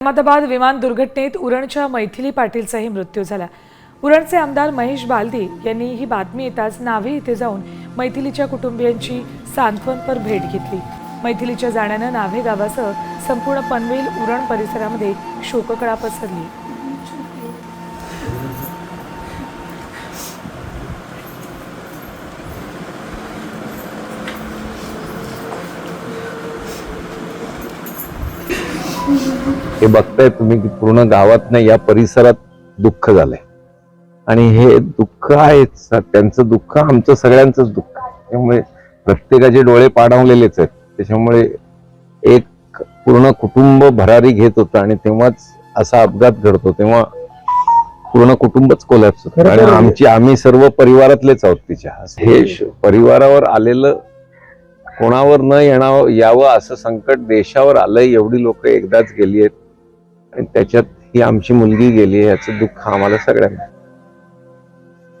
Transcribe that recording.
अहमदाबाद विमान दुर्घटनेत उरणच्या मैथिली पाटीलचाही मृत्यू झाला. उरणचे आमदार महेश बालदी यांनी ही बातमी येताच नावे इथे जाऊन मैथिलीच्या कुटुंबियांची सांत्वनपर भेट घेतली. मैथिलीच्या जाण्यानं नाव्हे गावासह संपूर्ण पनवेल उरण परिसरामध्ये शोककळा पसरली. हे बघताय तुम्ही की पूर्ण गावात नाही या परिसरात दुःख झालंय. आणि हे दुःख आहेच त्यांचं दुःख आमचं सगळ्यांचंच दुःख. त्यामुळे प्रत्येकाचे डोळे पाडावलेलेच आहेत. त्याच्यामुळे एक पूर्ण कुटुंब भरारी घेत होतं आणि तेव्हाच असा अपघात घडतो. तेव्हा पूर्ण कुटुंबच कोलॅप्स होतं. आणि आमची आम्ही सर्व परिवारातलेच आहोत तिच्या. हे परिवारावर आलेलं कोणावर न येणार यावं असं संकट देशावर आलंय एवढी लोक एकदाच गेली आहेत. आणि त्याच्यात ही आमची मुलगी गेली आहे याचं दुःख आम्हाला सगळ्यांना